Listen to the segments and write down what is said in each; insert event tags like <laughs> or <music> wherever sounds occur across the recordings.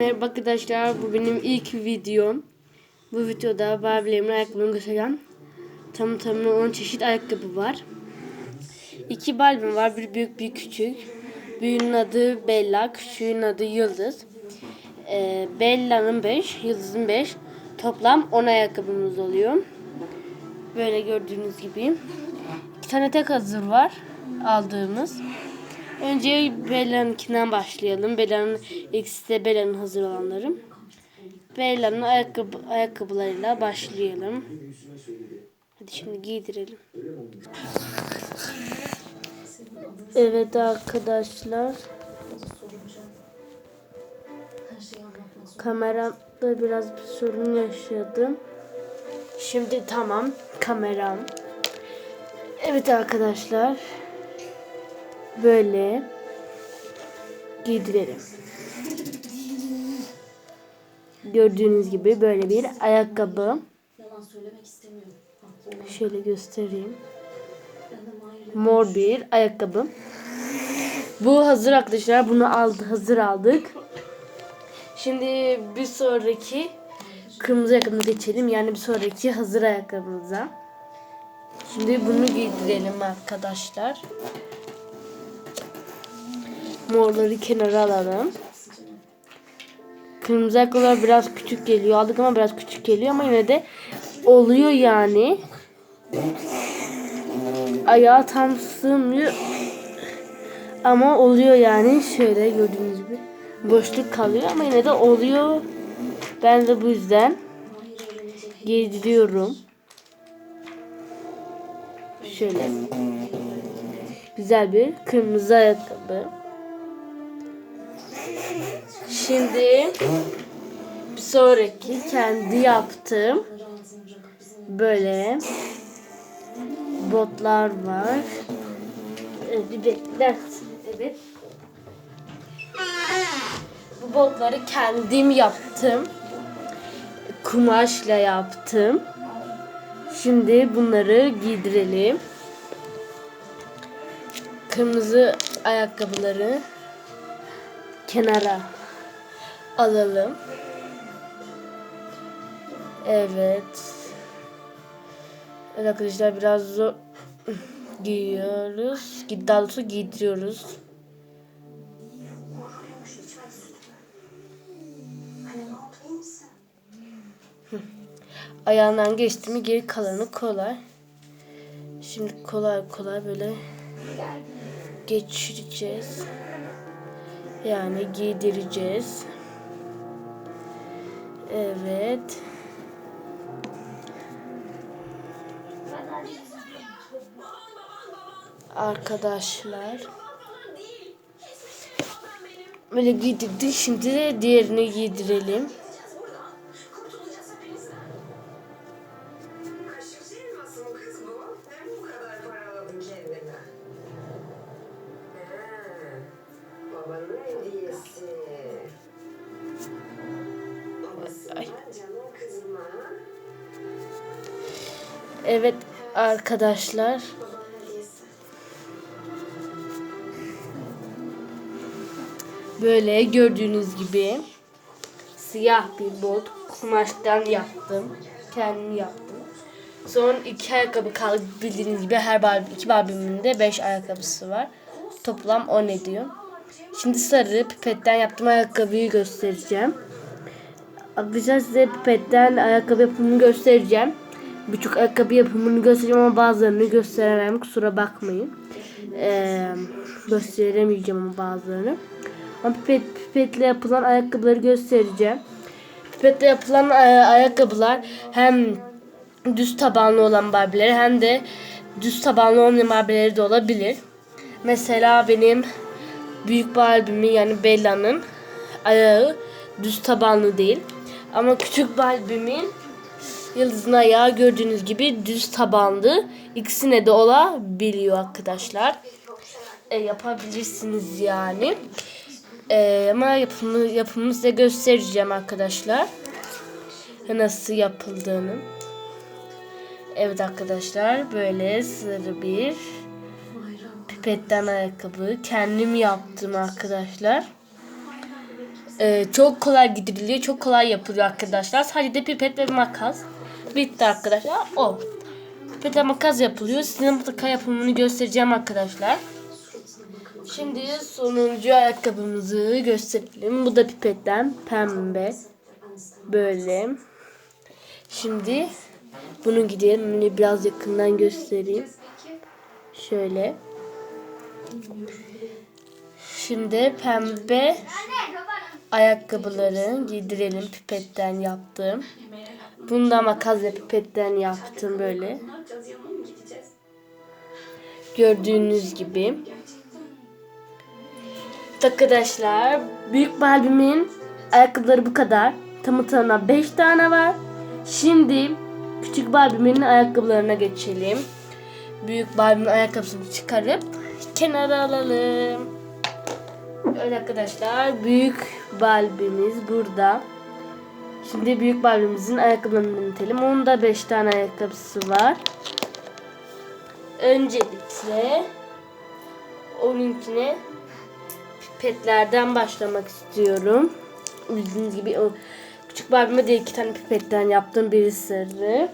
Merhaba arkadaşlar, bu benim ilk videom. Bu videoda Barbie'lerin ayakkabılarını gösteren tam tamına 10 çeşit ayakkabı var. İki Barbie'm var, bir büyük bir küçük. Büyüğünün adı Bella, küçüğün adı Yıldız. Ee, Bella'nın 5, Yıldız'ın 5. Toplam 10 ayakkabımız oluyor. Böyle gördüğünüz gibi. İki tane tek hazır var aldığımız. Önce Bella'nınkinden başlayalım. Bella'nın ikisi de Bella'nın hazır olanları. Bella'nın ayakkabı, ayakkabılarıyla başlayalım. Hadi şimdi giydirelim. Evet arkadaşlar. Kameramda biraz bir sorun yaşadım. Şimdi tamam kameram. Evet arkadaşlar böyle giydirelim. Gördüğünüz gibi böyle bir ayakkabı. Şöyle göstereyim. Mor bir ayakkabı. Bu hazır arkadaşlar. Bunu aldı, hazır aldık. Şimdi bir sonraki kırmızı ayakkabımıza geçelim. Yani bir sonraki hazır ayakkabımıza. Şimdi bunu giydirelim arkadaşlar. Morları kenara alalım. Kırmızı ayakkabılar biraz küçük geliyor. Aldık ama biraz küçük geliyor ama yine de oluyor yani. Ayağı tam sığmıyor. Ama oluyor yani. Şöyle gördüğünüz gibi. Boşluk kalıyor ama yine de oluyor. Ben de bu yüzden giydiriyorum. Şöyle. Güzel bir kırmızı ayakkabı. Şimdi bir sonraki kendi yaptığım böyle botlar var. Bir beklersin. Evet. Bu botları kendim yaptım. Kumaşla yaptım. Şimdi bunları giydirelim. Kırmızı ayakkabıları kenara alalım. Evet. Evet arkadaşlar biraz zor <laughs> giyiyoruz. Daha doğrusu giydiriyoruz. Ayağından geçti mi geri kalanı kolay. Şimdi kolay kolay böyle geçireceğiz. Yani giydireceğiz. Evet. Arkadaşlar. Böyle giydirdik. Şimdi de diğerini giydirelim. Evet arkadaşlar. Böyle gördüğünüz gibi siyah bir bot kumaştan yaptım. Kendim yaptım. Son iki ayakkabı kaldı bildiğiniz gibi her Barbie, iki Barbie'min de beş ayakkabısı var. Toplam 10 ediyor. Şimdi sarı pipetten yaptığım ayakkabıyı göstereceğim. Arkadaşlar size pipetten ayakkabı yapımını göstereceğim. Birçok ayakkabı yapımını göstereceğim ama bazılarını gösteremem. Kusura bakmayın. Ee, gösteremeyeceğim ama bazılarını. Ama pipet, pipetle yapılan ayakkabıları göstereceğim. Pipetle yapılan e, ayakkabılar hem düz tabanlı olan Barbie'leri hem de düz tabanlı olmayan Barbie'leri de olabilir. Mesela benim büyük Barbie'min yani Bella'nın ayağı düz tabanlı değil. Ama küçük Barbie'min Yıldız'ın ayağı gördüğünüz gibi düz tabanlı. İkisine de olabiliyor arkadaşlar. E, yapabilirsiniz yani. E, ama yapımı, yapımını size göstereceğim arkadaşlar. Nasıl yapıldığını. Evet arkadaşlar böyle sarı bir pipetten ayakkabı. Kendim yaptım arkadaşlar. Ee, çok kolay gidiliyor. Çok kolay yapılıyor arkadaşlar. Sadece pipet ve makas. Bitti arkadaşlar. O. Pipet ve makas yapılıyor. Size mutlaka yapımını göstereceğim arkadaşlar. Şimdi sonuncu ayakkabımızı gösterelim. Bu da pipetten pembe. Böyle. Şimdi bunu gidelim. Biraz yakından göstereyim. Şöyle. Şimdi pembe ayakkabıları giydirelim pipetten yaptım. Bunu da makas ve pipetten yaptım böyle. Gördüğünüz gibi. Arkadaşlar büyük Barbie'min ayakkabıları bu kadar. Tamı tamına 5 tane var. Şimdi küçük Barbie'min ayakkabılarına geçelim. Büyük Barbie'nin ayakkabısını çıkarıp kenara alalım. Evet arkadaşlar büyük Barbie'miz burada. Şimdi büyük Barbie'mizin ayakkabılarını denetelim. Onun da 5 tane ayakkabısı var. Öncelikle onunkine pipetlerden başlamak istiyorum. Bildiğiniz gibi o küçük Barbie'me de iki tane pipetten yaptım. Biri sarı,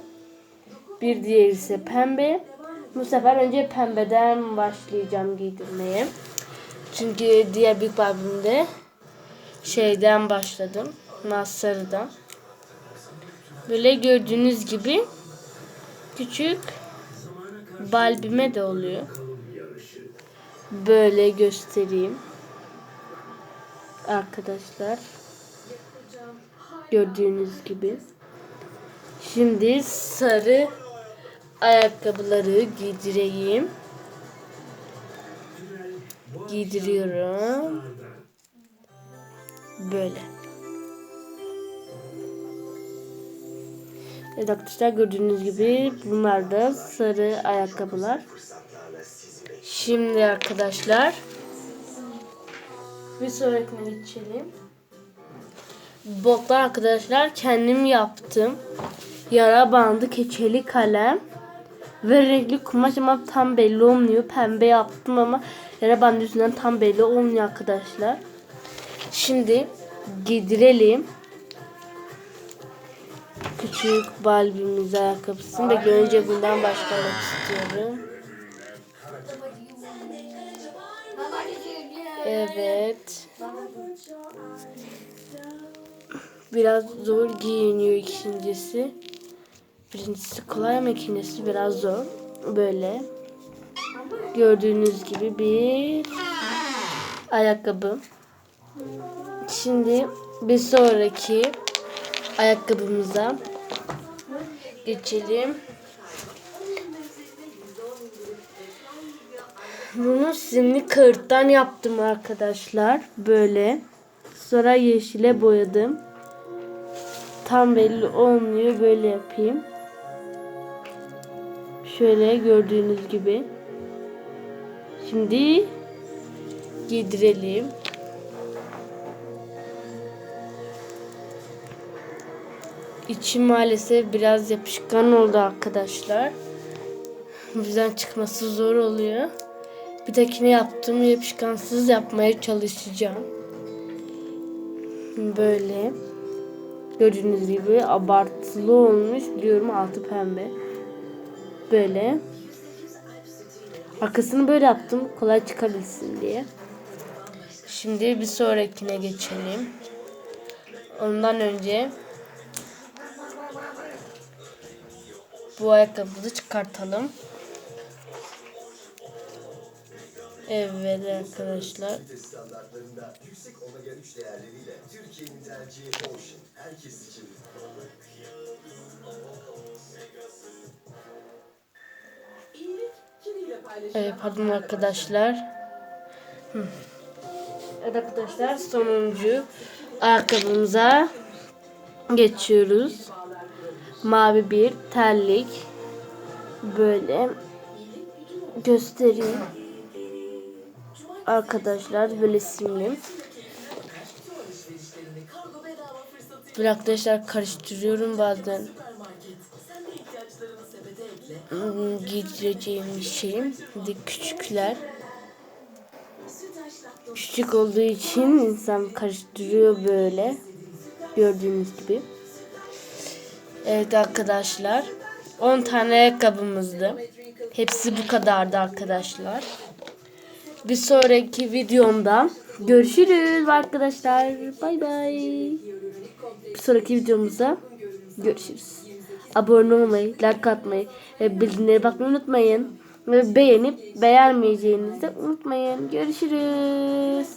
bir diğeri ise pembe. Bu sefer önce pembeden başlayacağım giydirmeye. Çünkü diğer büyük Barbie'mde şeyden başladım. Sarıdan. Böyle gördüğünüz gibi küçük Balbime de oluyor. Böyle göstereyim. Arkadaşlar. Gördüğünüz gibi. Şimdi sarı ayakkabıları giydireyim. Giydiriyorum. Böyle. Evet arkadaşlar gördüğünüz gibi bunlar da sarı ayakkabılar. Şimdi arkadaşlar bir sonrakine geçelim. Botlar arkadaşlar kendim yaptım. Yara bandı, keçeli kalem ve renkli kumaş ama tam belli olmuyor. Pembe yaptım ama yara bandı yüzünden tam belli olmuyor arkadaşlar. Şimdi giydirelim. Küçük Barbie'miz ayakkabısını da önce bundan başlamak istiyorum. Evet. Biraz zor giyiniyor ikincisi. Birincisi kolay ama ikincisi biraz zor. Böyle. Gördüğünüz gibi bir ayakkabı. Şimdi bir sonraki ayakkabımıza geçelim. Bunu simli kağıttan yaptım arkadaşlar. Böyle. Sonra yeşile boyadım. Tam belli olmuyor. Böyle yapayım. Şöyle gördüğünüz gibi. Şimdi giydirelim. İçi maalesef biraz yapışkan oldu arkadaşlar. Bu yüzden çıkması zor oluyor. Bir dahakine yaptığımı yapışkansız yapmaya çalışacağım. Böyle. Gördüğünüz gibi abartılı olmuş. Biliyorum altı pembe. Böyle. Arkasını böyle yaptım. Kolay çıkabilsin diye. Şimdi bir sonrakine geçelim. Ondan önce bu ayakkabıyı çıkartalım. Evet arkadaşlar. yüksek omega 3 değerleriyle Türkiye'nin tercihi Ocean. Herkes için. Evet pardon arkadaşlar. Hı. Evet arkadaşlar sonuncu ayakkabımıza geçiyoruz. Mavi bir terlik. Böyle göstereyim. Arkadaşlar böyle simli. Böyle arkadaşlar karıştırıyorum bazen. Giydireceğim şeyim. De küçükler. Küçük olduğu için insan karıştırıyor böyle. Gördüğünüz gibi. Evet arkadaşlar. 10 tane ayakkabımızdı. Hepsi bu kadardı arkadaşlar. Bir sonraki videomda görüşürüz arkadaşlar. Bay bay. Bir sonraki videomuzda görüşürüz. Abone olmayı, like atmayı ve bildirimleri bakmayı unutmayın. Ve beğenip beğenmeyeceğinizi unutmayın. Görüşürüz.